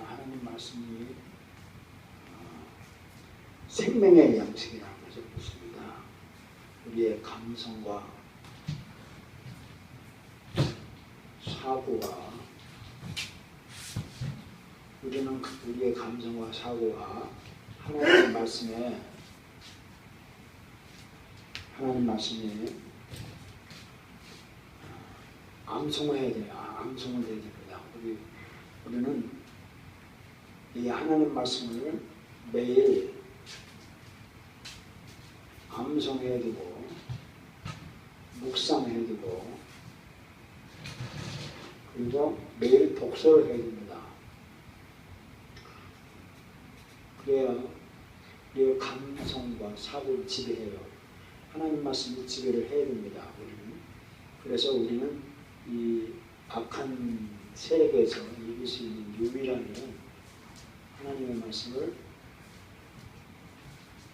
하나님 말씀이 어, 생명의 양식이라는 것을 보십니다. 우리의 감성과 사고와 우리는 그- 우리의 감성과 사고와 하나님 말씀에 하나님 말씀에 암송을 해야 돼요. 아, 암송을 해야 됩니다. 우리 우리는 이 하나님 말씀을 매일 묵상해야 되고 그리고 매일 독서를 해야 됩니다. 그래야 우리의 감성과 사고를 지배해요. 하나님 말씀이 지배를 해야 됩니다. 우리는. 그래서 우리는 이 악한 세력에서 이길 수 있는 유일한 하나님의 말씀을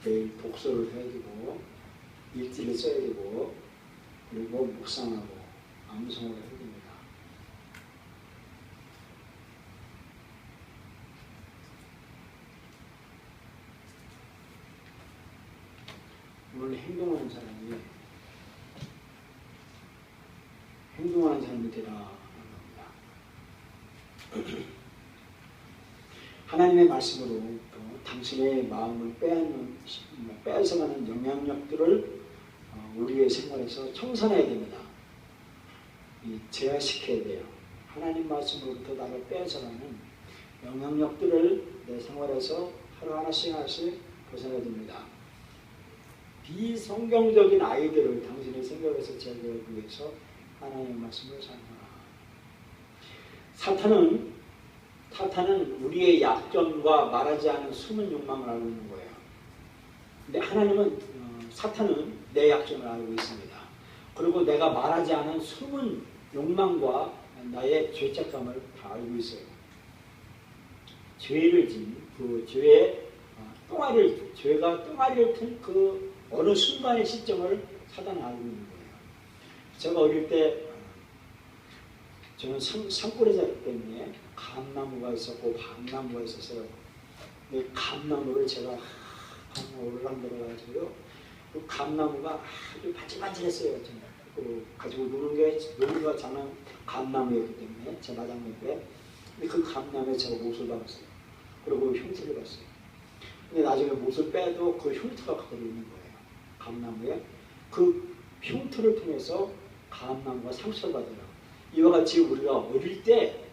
매일 독서를 해야 되고 일지를 써야 되고 그리고 묵상하고 암송을 해야 됩니다. 오늘 행동하는 사람이 행동하는 사람이 되라 하는 겁니다. 하나님의 말씀으로 또 당신의 마음을 빼앗는, 빼앗아가는 영향력들을 어, 우리의 생활에서 청산해야 됩니다. 이 제어시켜야 돼요. 하나님 말씀으로부터 나를 빼앗아가는 영향력들을 내 생활에서 하루하나씩 하나씩 벗어나야 됩니다. 비성경적인 아이들을 당신의 생각에서 제거하기 위해서 하나님의 말씀을 사용하라. 사탄은 사탄은 우리의 약점과 말하지 않은 숨은 욕망을 알고 있는 거예요. 근데 하나님은 어, 사탄은 내 약점을 알고 있습니다. 그리고 내가 말하지 않은 숨은 욕망과 나의 죄책감을 다 알고 있어요. 죄를 진그 죄의 어, 똥아리를 죄가 똥아리를 튼 그 어느 순간의 시점을 사단은 알고 있는 거예요. 제가 어릴 때 어, 저는 산, 산골에 살기 때문에 감나무가 있었고 밤나무가 있었어요. 이 감나무를 제가 올라가가지고요. 그 감나무가 아주 반질반질했어요. 그 가지고 노는 게 놀이가 장난 감나무였기 때문에 제 마당 옆에 근데 그 감나무에 제가 못을 박았어요. 그리고 흉터를 봤어요. 근데 나중에 못을 빼도 그 흉터가 그대로 있는 거예요. 감나무에 그 흉터를 통해서 감나무가 상처를 받아요. 이와 같이 우리가 어릴 때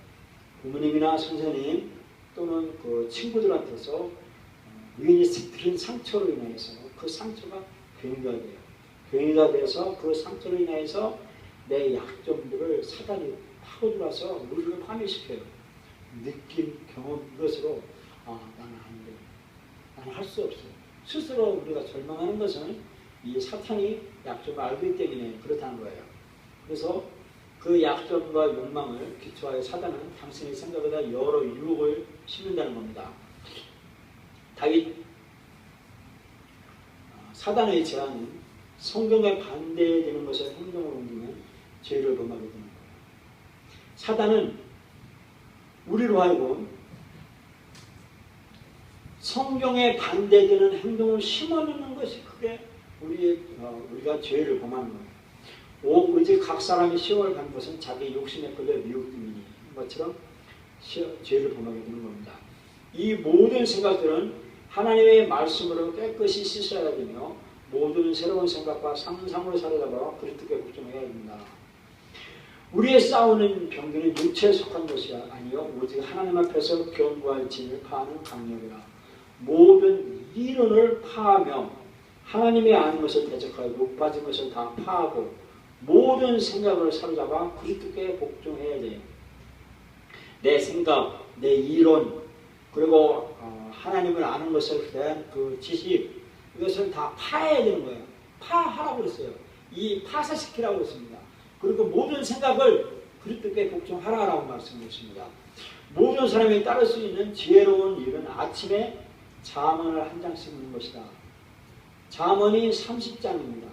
부모님이나 선생님 또는 그 친구들한테서 어, 우연히 들은 상처로 인해서 그 상처가 변이가 돼요. 변이가 돼서 그 상처로 인해서 내 약점들을 사단이 파고들어서 우리를 파멸시켜요. 느낌, 경험 이것으로 아 나는 안 돼. 나는 할 수 없어. 스스로 우리가 절망하는 것은 이 사탄이 약점을 알고 있기 때문에 그렇다는 거예요. 그래서 그 약점과 욕망을 기초하여 사단은 당신의 생각보다 여러 유혹을 심는다는 겁니다. 다윗 어, 사단의 제안은 성경에 반대되는 것을 행동으로 옮기면 죄를 범하게 되는 거예요. 사단은 우리로 하여금 성경에 반대되는 행동을 심어놓는 것이 그게 우리 어, 우리가 죄를 범하는 거예요. 오직 각 사람이 시험을 간 것은 자기 욕심에 끌려 미혹됨이니 것처럼 시, 죄를 범하게 되는 겁니다. 이 모든 생각들은 하나님의 말씀으로 깨끗이 씻어야 되며 모든 새로운 생각과 상상으로 사로잡아 그리스도께 걱정해야 됩니다. 우리의 싸우는 병기는 육체에 속한 것이 아니요 오직 하나님 앞에서 견고할 진을 파하는 강력이라 모든 이론을 파하며 하나님의 아는 것을 대적하여 높아진 것을 다 파하고 모든 생각을 사로잡아 그리스도께 복종해야 돼요. 내 생각, 내 이론, 그리고 어, 하나님을 아는 것을 대한 그 지식 이것을 다 파해야 되는 거예요. 파하라고 그랬어요. 이 파사시키라고 했습니다. 그리고 모든 생각을 그리스도께 복종하라라고 말씀했습니다. 모든 사람이 따를 수 있는 지혜로운 일은 아침에 자문을 한 장씩 읽는 것이다. 자문이 30장입니다.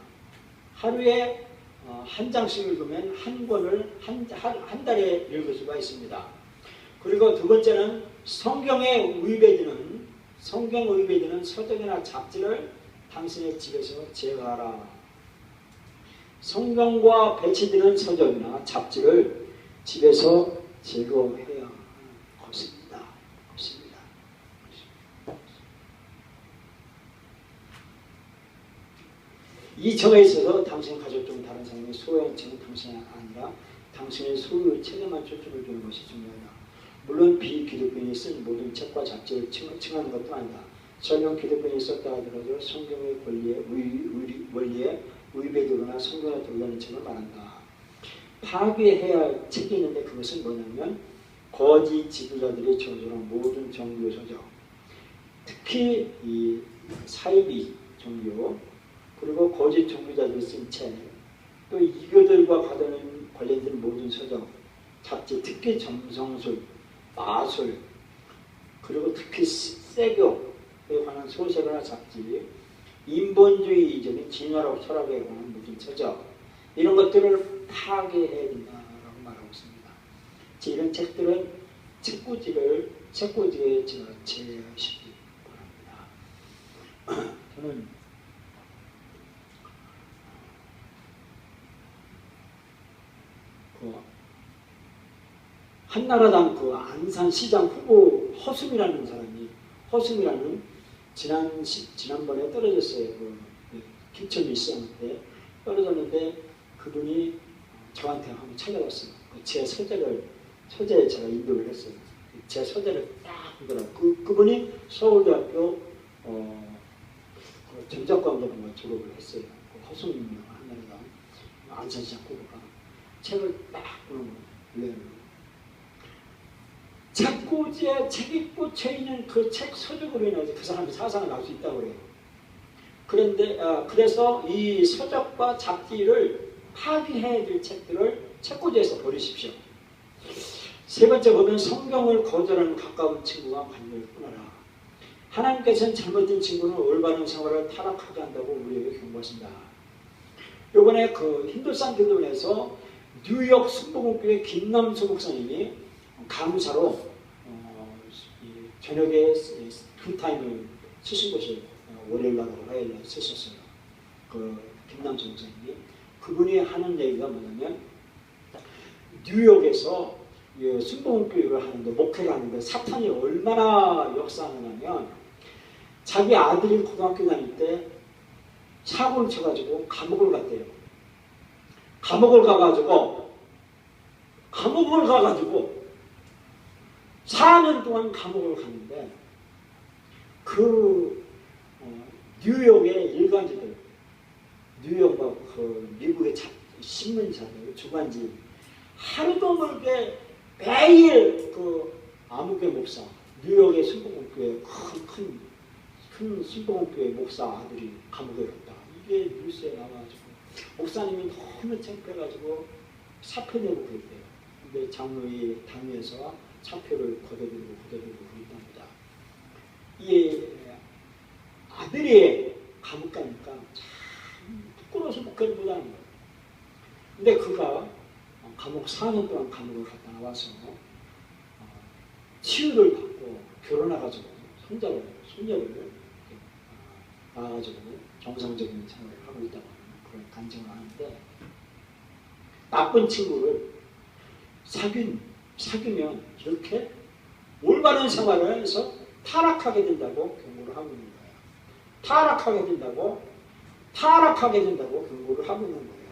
하루에 어, 한 장씩 읽으면 한 권을 한, 한, 한 달에 읽을 수가 있습니다. 그리고 두 번째는 성경에 의배되는 성경 의배되는 서적이나 잡지를 당신의 집에서 제거하라. 성경과 배치되는 서적이나 잡지를 집에서 제거해야 하는 것입니다. 것입니다. 이 점에 있어서 당신 가족 중 다른 사람의 소유권은 당신이 아니라 당신의 소유 책에만 초점을 두는 것이 중요하다. 물론 비기독교인이 쓴 모든 책과 잡지를 칭- 칭하는 것도 아니다. 설령 기독교인이 썼다 하더라도 성경의 권리에 의, 의, 원리에 위배되거나 성경에 돌려는 책을 말한다. 파괴해야 할 책이 있는데 그것은 뭐냐면 거짓 지도자들이 저주한 모든 종교 서적 특히 이 사이비 종교 그리고 거짓 종교자들이 쓴 책, 또 이교들과 관련, 관련된 모든 서적, 잡지, 특히 점성술, 마술, 그리고 특히 세교에 관한 소설이나 잡지, 인본주의 이전의 진화라고 철학에 관한 모든 서적, 이런 것들을 파괴해야 된다라고 말하고 있습니다. 이런 책들은 책꽂이를 책꽂이에 제시기 바랍니다. 저는 그 한나라당 그 안산시장 후보 허수미라는 사람이 허수미라는 지난 시, 지난번에 떨어졌어요. 그 김천 미시장 때 떨어졌는데 그분이 저한테 한번 찾아왔어요. 그제 서재를 서재에 제가 인도를 했어요. 제 서재를 딱 보더라고. 그 그분이 서울대학교 어, 그 전작과학과 졸업을 했어요. 그 허수미 한나라당 안산시장 후보가 책을 딱 보는 거예요. 왜? 책꽂이에 책이 꽂혀 있는 그 책 서적으로 인해서 그 사람이 사상을 알 수 있다고 그래요. 그런데 아, 그래서 이 서적과 잡지를 파기해야 될 책들을 책꽂이에서 버리십시오. 세 번째 보면 성경을 거절하는 가까운 친구와 관계를 끊어라. 하나님께서는 잘못된 친구는 올바른 생활을 타락하게 한다고 우리에게 경고하신다. 요번에 그 힌두산 교도원에서 뉴욕 순복음교회 김남수 목사님이 강사로 어, 이 저녁에 두 타임을 쓰신 것이 월요일날 화요일날 쓰셨어요. 그 김남수 목사님이 그분이 하는 얘기가 뭐냐면 뉴욕에서 이 순복음교육을 하는데 목회를 하는데 사탄이 얼마나 역사하냐면 자기 아들이 고등학교 다닐 때 사고를 쳐가지고 감옥을 갔대요. 감옥을 가가지고 감옥을 가가지고 4년 동안 감옥을 갔는데 그 어, 뉴욕의 일간지들 뉴욕과 그 미국의 자, 신문사들 주간지 하루도 멀게 매일 그 아무개 목사 뉴욕의 순복음교회 큰큰 큰 순복음교회 목사 아들이 감옥에 갔다. 이게 뉴스에 나와가지고 목사님이 너무 창피해가지고 사표 내고 그랬대요. 근데 장로의 당에서 사표를 걷어들고 걷어들고 그랬답니다. 이 아들이 감옥 가니까 참 부끄러워서 목회를 못하는 거예요. 근데 그가 감옥 4년 동안 감옥을 갔다 나와서 어, 치유를 받고 결혼해가지고 손자를 손녀를 낳아가지고 정상적인 생활을 하고 있다고 그런 간증을 하는데 나쁜 친구를 사귄 사귀면 이렇게 올바른 생활을 해서 타락하게 된다고 경고를 하고 있는 거예요. 타락하게 된다고 타락하게 된다고 경고를 하고 있는 거예요.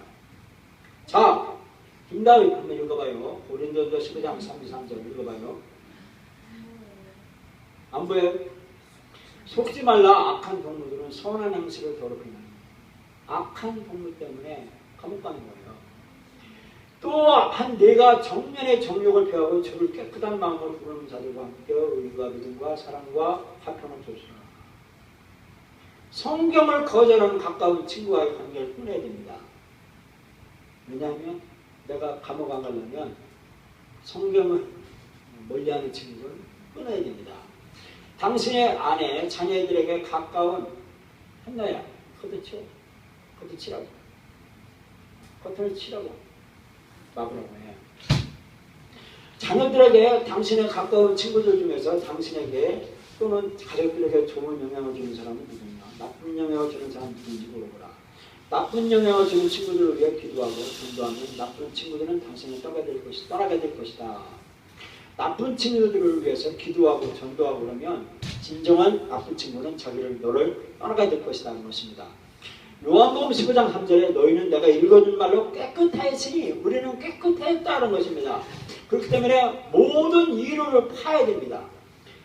자, 김다윗 한번 읽어봐요. 고린도서 15장 33절 읽어봐요. 안 보여요? 속지 말라 악한 동물들은 선한 행실을 더럽히는 악한 동물 때문에 감옥 가는 거예요. 또한 내가 정면의 정욕을 배하고 저를 깨끗한 마음으로 부르는 자들과 함께 의가 믿음과 사랑과 화평을 조시라. 성경을 거절하는 가까운 친구와의 관계를 끊어야 됩니다. 왜냐하면 내가 감옥 안 가려면 성경을 멀리하는 친구를 끊어야 됩니다. 당신의 아내, 자녀들에게 가까운 한나야, 커튼 쳐, 커튼치라고, 커튼을 치라고 막으라고 해. 자녀들에게 당신의 가까운 친구들 중에서 당신에게 또는 가족들에게 좋은 영향을 주는 사람은 누구냐? 나쁜 영향을 주는 사람은 누군지 물어보라. 나쁜 영향을 주는 친구들을 위해 기도하고 전도하면 나쁜 친구들은 당신을 떠나게 될 것이 떠나게 될 것이다. 나쁜 친구들을 위해서 기도하고 전도하고 그러면 진정한 나쁜 친구는 자기를 너를 떠나게 될 것이라는 것입니다. 요한복음 15장 3절에 너희는 내가 읽어준 말로 깨끗하였으니 우리는 깨끗했다는 것입니다. 그렇기 때문에 모든 이론을 파야 됩니다.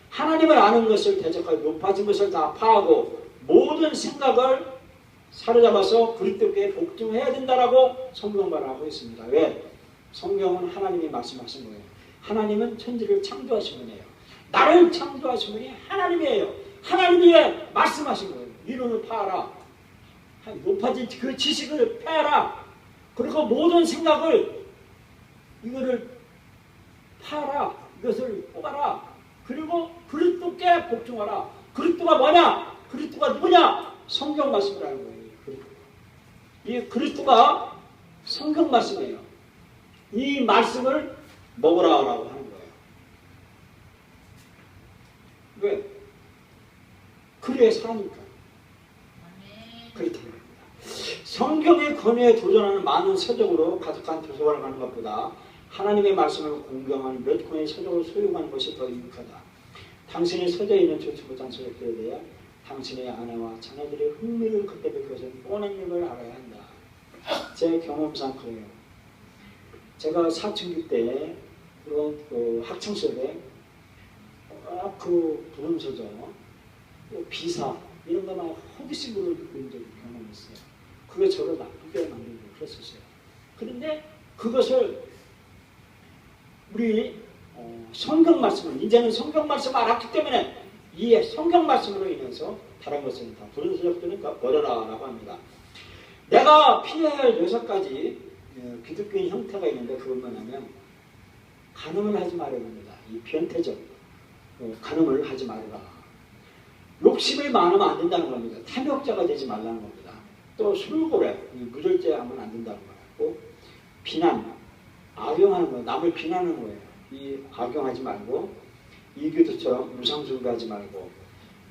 하나님을 아는 것을 대적하고 높아진 것을 다 파하고 모든 생각을 사로잡아서 그리스도께 복종해야 된다라고 성경 말하고 있습니다. 왜? 성경은 하나님이 말씀하신 거예요. 하나님은 천지를 창조하신 분이에요. 나를 창조하신 분이 하나님이에요. 하나님이 말씀하신 거예요. 이론을 파라. 높아진 그 지식을 패라. 그리고 모든 생각을 이거를 파라. 이것을 뽑아라. 그리고 그리스도께 복종하라. 그리스도가 뭐냐? 그리스도가 누구냐? 성경 말씀이라는 거예요. 이 그리스도가 성경 말씀이에요. 이 말씀을 먹으라라고 하는 거예요. 왜? 그래야 사니까. 그렇다 말입니다. 성경의 권위에 도전하는 많은 서적으로 가득한 도서관을 가는 것보다 하나님의 말씀을 공경하는 몇 권의 서적을 소유하는 것이 더 유익하다. 당신의 서재에 있는 조치부 장소에 대해 당신의 아내와 자녀들의 흥미를 그때의 것은 뻔한 일을 알아야 한다. 제 경험상 그래요. 제가 사춘기 때 그런 그 학창 시절에 그 부름서적, 비사 이런 거만 호기심으로 읽은 적이 경험했어요. 그게 저를 나쁘게 만들고 그랬었어요. 그런데 그것을 우리 어, 성경 말씀을 이제는 성경 말씀을 알았기 때문에 이 성경 말씀으로 인해서 다른 것은 다다 버려라라고 합니다. 내가 피해야 할 여섯 가지 어, 기독교인 형태가 있는데 그건 뭐냐면 간음을 하지 말아야 합니다. 이 변태적 어, 간음을 하지 말아라. 욕심이 많으면 안 된다는 겁니다. 탐욕자가 되지 말라는 겁니다. 또 술고래, 무절제 하면 안 된다는 거고 비난, 악용하는 거, 남을 비난하는 거예요. 이 악용하지 말고 이교도처럼 무상술가하지 말고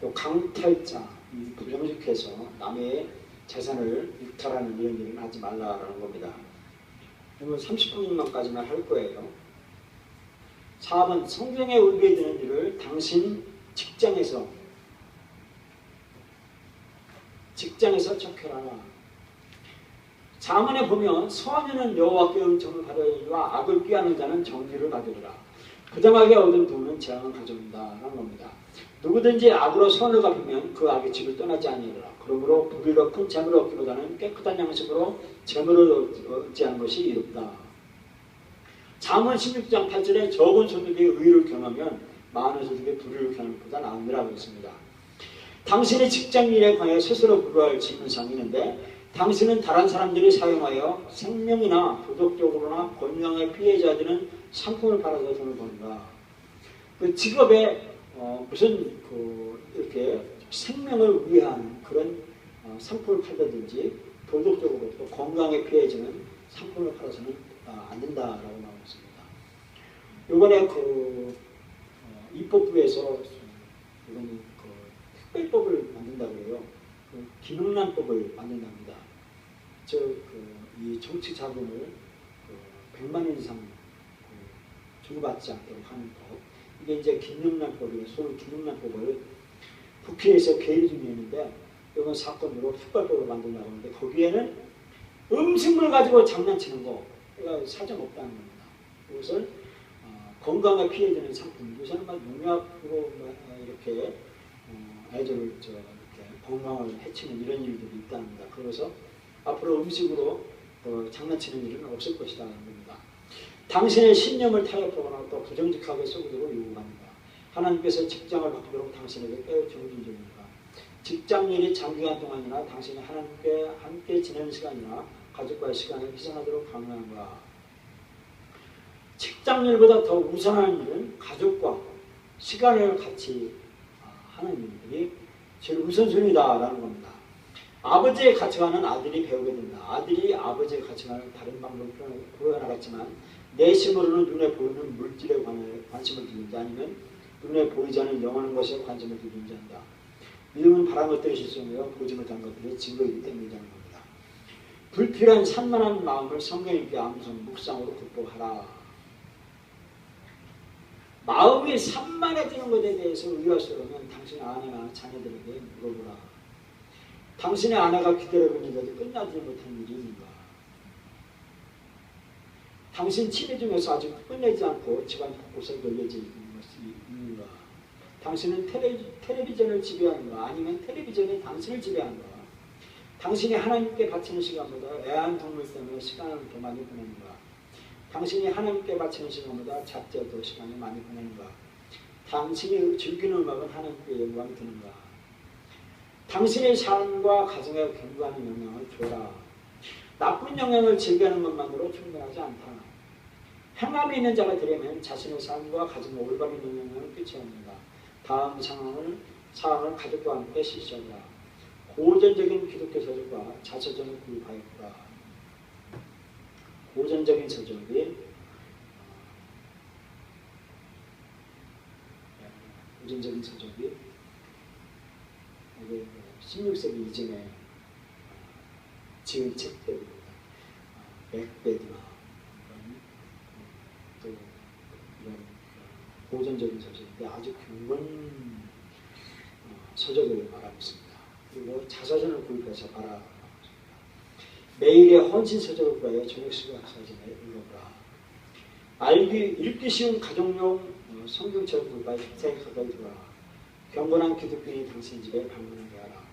또 강탈자, 이 부정직해서 남의 재산을 이탈하는 이런 일은 하지 말라라는 겁니다. 그러면 30분만까지만 할 거예요. 4번 성경에 울게 되는 일을 당신 직장에서 직장에서 적혀라. 자문에 보면 선인은 여호와께 은총을 받으리와 악을 꾀하는 자는 정죄를 받으리라. 부당하게 얻은 돈은 재앙을 가져온다 라는 겁니다. 누구든지 악으로 선을 갚으면 그 악의 집을 떠나지 아니하리라. 그러므로 불의로 큰 재물을 얻기보다는 깨끗한 양식으로 재물을 얻지 않은 것이 이롭다. 자문 16장 8절에 적은 소득의 의를 경하면 많은 소득의 불의를 경하는 것보다 나으리라고 했습니다. 당신의 직장 일에 관해 스스로 불화할 질문상이 있는데 당신은 다른 사람들이 사용하여 생명이나 도덕적으로나 건강의 피해자들은 상품을 팔아서 돈을 버는가. 그 직업에 어, 무슨 그 이렇게 생명을 위한 그런 어, 상품을 팔다든지 도덕적으로 또 건강에 피해지는 상품을 팔아서는 어, 안 된다라고 나오고 있습니다. 이번에 그 어, 입법부에서 이건 그 특별법을 만든다고 해요. 그 기능란법을 만든답니다. 저그이 정치 자금을 그 100만 원 이상 그 주고받지 않도록 하는 법. 이게 이제 김영란법이에요. 소위 김영란법을 국회에서 중에 있는데 이번 사건으로 특별법을 만든다고 하는데 거기에는 음식물 가지고 장난치는 거 이거 사정 없다는 겁니다. 이것을 어, 건강에 피해되는 상품 요새는 막 농약으로 막 이렇게 어, 아이들을 저 이렇게 건강을 해치는 이런 일들이 있답니다. 그래서 앞으로 음식으로 어, 장난치는 일은 없을 것이라는 겁니다. 당신의 신념을 타협하거나 또 부정직하게 쏘도록 요구합니다. 하나님께서 직장을 바꾸도록 당신에게 깨우치는 중입니다. 직장일이 장기간 동안이나 당신이 하나님께 함께 지내는 시간이나 가족과의 시간을 희생하도록 강요한가. 직장일보다 더 우선한 일은 가족과 시간을 같이 아, 하는 일이 제일 우선순위다라는 겁니다. 아버지의 가치관은 아들이 배우게 된다. 아들이 아버지의 가치관을 다른 방법으로 표현하겠지만 내심으로는 눈에 보이는 물질에 관심을 두는지 아니면 눈에 보이지 않는 영원한 것에 관심을 두는지 한다. 믿음은 바란 것들이 실수며 보지 못한 것들이 증거이기 때문이라는 겁니다. 불필요한 산만한 마음을 성경님께 암송 묵상으로 극복하라. 마음이 산만해지는 것에 대해서 의아스러우면 당신의 아내나 자녀들에게 물어보라. 당신의 아내가 있는데도 끝나지 못한 일이 있는가? 당신 취미 중에서 아직 끝내지 않고 집안 곳곳에 걸려져 있는 것이 있는가? 당신은 텔레, 텔레비전을 지배하는가? 아니면 텔레비전이 당신을 지배하는가? 당신이 하나님께 바치는 시간보다 애완동물 때문에 시간을 더 많이 보내는가? 당신이 하나님께 바치는 시간보다 더 시간을 많이 보내는가? 당신이 즐기는 음악은 하나님께 영광이 드는가? 당신의 삶과 가정에 견고한 영향을 줘라. 나쁜 영향을 즐기는 것만으로 충분하지 않다. 행함이 있는 자가 되려면 자신의 삶과 가정에 올바른 영향을 끼쳐야 합니다. 다음 상황을 사항을 가족과 함께 실시하라. 고전적인 기독교 서적과 자서전을 구입하였다. 고전적인 서적이 어, 고전적인 서적이 이게 16세기 이전에 어, 지은 책들입니다. 맥베드나 어, 또 이런 고전적인 서적인데 아주 경건 어, 서적을 말하고 있습니다. 그리고 자서전을 구입해서 있습니다. 매일의 헌신 서적을 구하여 시간 사전에 읽어보라. 알기 읽기 쉬운 가정용 어, 성경책을 구입하여 식사에 가까이 두라. 경건한 기독교인이 당신 집에 방문하게 하라.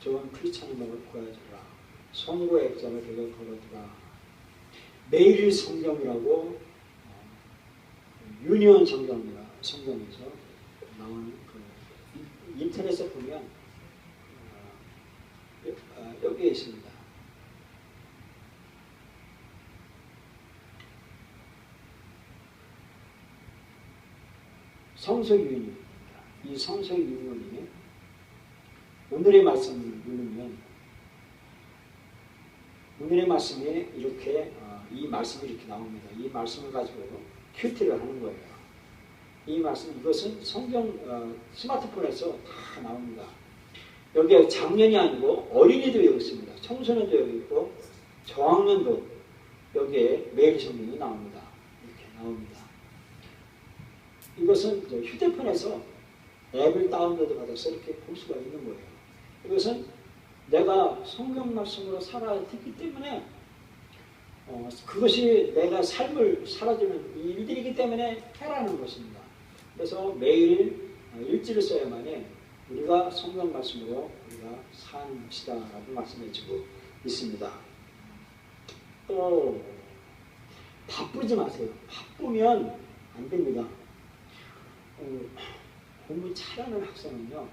좋은 크리스찬 음악을 구하여주라. 성고의 액자를 벽에 걸어두라. 매일 성경이라고 어, 유니온 성경이라 성경에서 나오는 그 인- 인터넷에 보면 어, 여- 어, 여기에 있습니다. 성서유인입니다. 이 성서유인이 오늘의 말씀을 누르면 오늘의 말씀이 이렇게 어, 이 말씀이 이렇게 나옵니다. 이 말씀을 가지고 큐티를 하는 거예요. 이 말씀 이것은 성경 어, 스마트폰에서 다 나옵니다. 여기에 작년이 아니고 어린이도 여기 있습니다. 청소년도 여기 있고 저학년도 여기에 매일 성경이 나옵니다. 이렇게 나옵니다. 이것은 휴대폰에서 앱을 다운로드 받아서 이렇게 볼 수가 있는 거예요. 이것은 내가 성경 말씀으로 살아왔기 때문에 어, 그것이 내가 삶을 살아주는 일들이기 때문에 해라는 것입니다. 그래서 매일 어, 일지를 써야만이 우리가 성경 말씀으로 우리가 사는 것이다라고 말씀해주고 있습니다. 또 바쁘지 마세요. 바쁘면 안 됩니다. 어, 공부 잘하는 학생은요,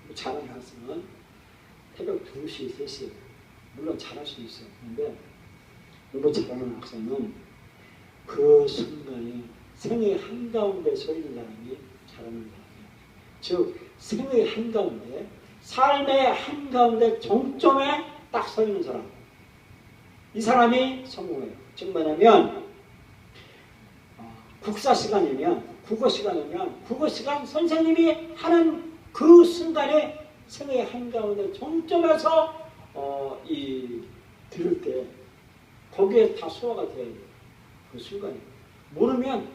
공부 잘하는 학생은 새벽 2시, 3시, 물론 잘할 수 있어요. 근데 공부 잘하는 학생은 그 순간에 생의 한가운데 서 있는 사람이 잘하는 사람이에요. 즉, 생의 한가운데, 삶의 한가운데 정점에 딱 서 있는 사람. 이 사람이 성공해요. 즉 뭐냐면, 어, 국사 시간이면 국어 시간이면 국어 시간 선생님이 하는 그 순간에 생의 한가운데 정점에서 어, 이 들을 때 거기에 다 소화가 돼야 돼요. 그 순간에 모르면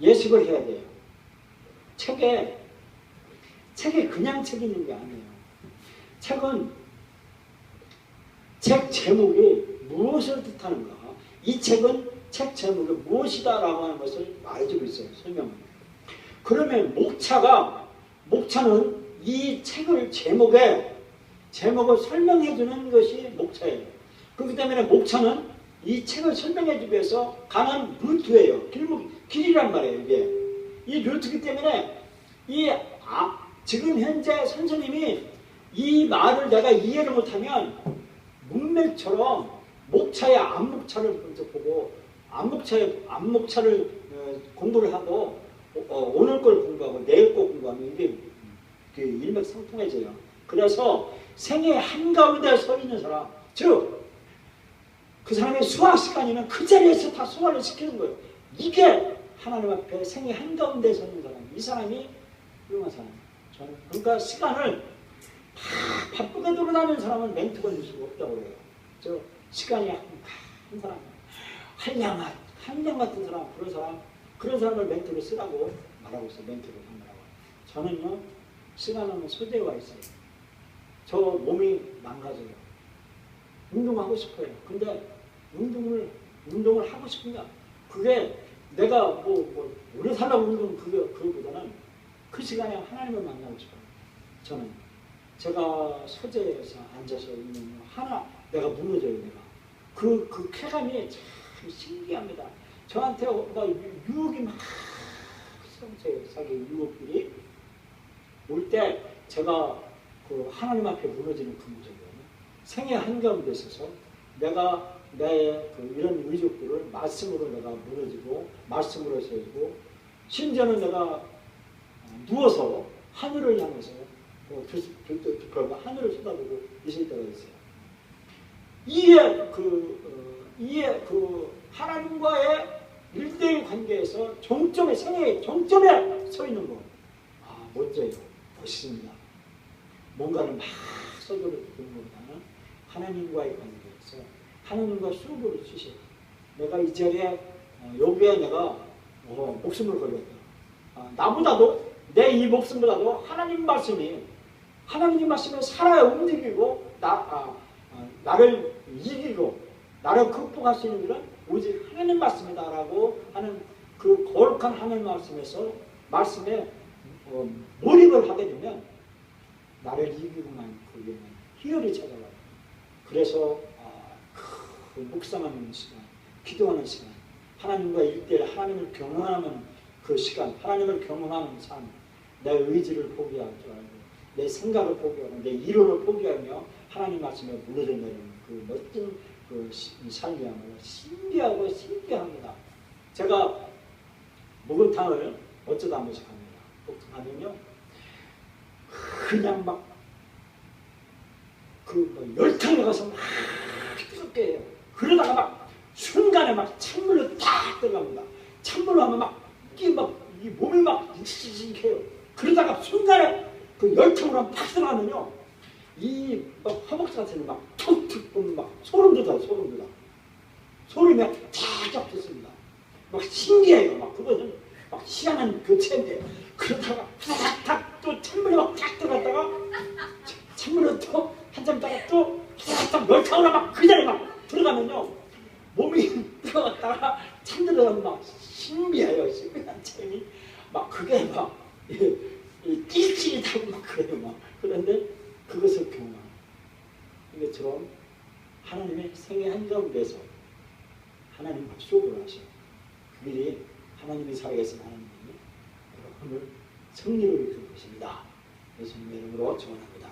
예습을 해야 돼요. 책에 책에 그냥 책 있는 게 아니에요. 책은 책 제목이 무엇을 뜻하는가? 이 책은 책 제목이 무엇이다라고 하는 것을 말해주고 있어요. 설명을. 그러면 목차가 목차는 이 책을 제목에 제목을 설명해 주는 것이 목차예요. 그렇기 때문에 목차는 이 책을 설명해 주기 위해서 가는 루트예요. 길목 길이란 말이에요. 이게 이 루트이기 때문에 이 아, 지금 현재 선생님이 이 말을 내가 이해를 못하면 문맥처럼 목차의 앞목차를 먼저 보고 앞목차의 앞목차를 어, 공부를 하고 어, 오늘 걸 공부하고 내일 걸 공부하면 이게 그 일맥상통해져요. 그래서 생의 한가운데 서 있는 사람, 즉 그 사람의 수학 시간이면 그 자리에서 다 소화를 시키는 거예요. 이게 하나님 앞에 생애 한가운데 서는 사람. 이 사람이 훌륭한 사람. 저는 그러니까 시간을 다 바쁘게 돌아다니는 사람은 멘트가 줄 수가 없다고 그래요. 저 시간이 한, 한 사람, 한량, 한량 같은 사람, 그런 사람, 그런 사람을 멘트로 쓰라고 말하고 있어요. 멘트로 하느라고. 저는요, 시간은 소재가 있어요. 저 몸이 망가져요. 운동하고 싶어요. 근데 운동을 운동을 하고 싶은가? 그게 내가 뭐, 뭐 오래 살라고 운동 그게 그거보다는 그 시간에 하나님을 만나고 싶어요. 저는 제가 서재에서 앉아서 있는 하나 내가 무너져요 내가 그 그 쾌감이 참 신기합니다. 저한테 막 유혹이 막 성체 사기 유혹들이 올 때 제가 그 하나님 앞에 무너지는 그 모습이에요. 생애 한가운데 있어서 내가 내 그 이런 의족들을 말씀으로 내가 무너지고 말씀으로 세우고 심지어는 내가 누워서 하늘을 향해서 뭐 들떠 하늘을 쏟아보고 있을 때가 있어요. 이에 그 어, 이에 그 하나님과의 일대일 관계에서 정점에 생애의 정점에 서 있는 거. 아 멋져요. 멋있습니다. 뭔가를 막 써주는 것보다는 하나님과의 관계에서 하나님과 수업을 주셔. 내가 이 자리에 어, 여기에 내가 어, 목숨을 걸렸다. 아, 나보다도 내 이 목숨보다도 하나님 말씀이 하나님 말씀에 살아야 움직이고 나 아, 아, 나를 이기고 나를 극복할 수 있는 길은 오직 하나님 말씀이다라고 하는 그 거룩한 하나님 말씀에서 말씀에 어, 몰입을 하게 되면 나를 이기고 만 그게는 희열이 찾아와요. 그래서 아, 그 묵상하는 시간, 기도하는 시간, 하나님과 일대일 하나님을 경험하는 그 시간, 하나님을 경험하는 삶, 내 의지를 포기할 줄 알고, 내 생각을 포기하고, 내 이론을 포기하며 하나님 말씀에 내리는 그 멋진 그 삶이야말로 신기하고 신기합니다. 제가 목욕탕을 어쩌다 한 번씩 합니다. 목욕탕 하면요. 그냥 막, 그, 뭐 열탕에 가서 막 뜨겁게 해요. 그러다가 막, 순간에 막 찬물로 딱 들어갑니다. 찬물로 하면 막, 이게 막, 이 몸이 막, 묵직해요. 그러다가 순간에 그 열탕으로 팍 들어가면요. 이, 막, 허벅지 같은 막, 툭툭 보면 막, 소름 돋아요, 소름 돋아. 소름이 막, 쫙쫙 돋습니다. 막, 신기해요. 막, 그거는 막, 희한한 교체인데. 그러다가, 탁탁, 또 찬물이 막, 탁 들어갔다가, 찬물로 또, 한참 있다가 또, 탁탁, 열탕으로 막, 그 자리에 막, 들어가면요. 몸이 들어갔다가, 찬 들어가면 막, 신비해요. 신비한 참이. 막, 그게 막, 이, 이 찌릿찌릿하고 막 그래요. 막. 그런데 그것을 경험하는 이것처럼 하나님의 생애 한가운데서 하나님과 수업을 하셔. 그 일이 하나님이 살아계신 하나님이 여러분을 승리로 이끌 것입니다. 예수님의 이름으로 축원합니다.